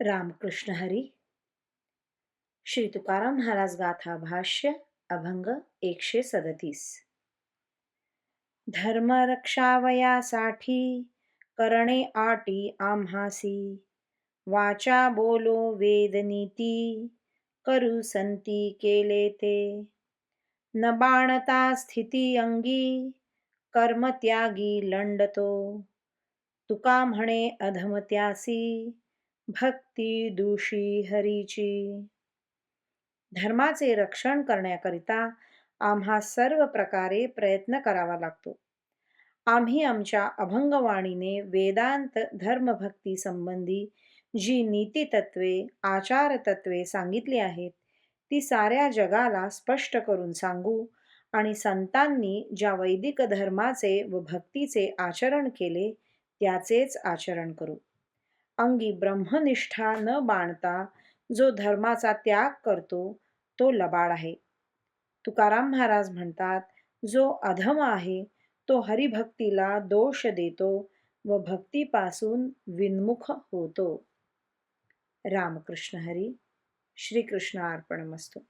रामकृष्ण हरी। श्री तुकाराम महाराज गाथा भाष्य अभंग एकशे सदतीस। धर्म रक्षावयासाठी करणे आटी आम्हासी। वाचा बोलो वेदनीती करू संती केले ते। न बाणता स्थिती अंगी कर्मत्यागी लंडतो। तुका म्हणे अधमत्यासी भक्ती दुषी हरीची. धर्माचे रक्षण करण्याकरिता आम्हा सर्व प्रकारे प्रयत्न करावा लागतो. आम्ही आमच्या अभंगवाणीने वेदांत धर्मभक्ती संबंधी जी नीतीतत्वे आचारतत्वे सांगितली आहेत ती साऱ्या जगाला स्पष्ट करून सांगू आणि संतांनी ज्या वैदिक धर्माचे व भक्तीचे आचरण केले त्याचेच आचरण करू. अंगी ब्रह्मनिष्ठा न बाणता जो धर्माचा त्याग करतो तो लबाड आहे. तुकाराम महाराज म्हणतात जो अधम आहे तो हरिभक्तीला दोष देतो व भक्तीपासून विन्मुख होतो. रामकृष्ण हरी श्रीकृष्ण अर्पणमस्तू.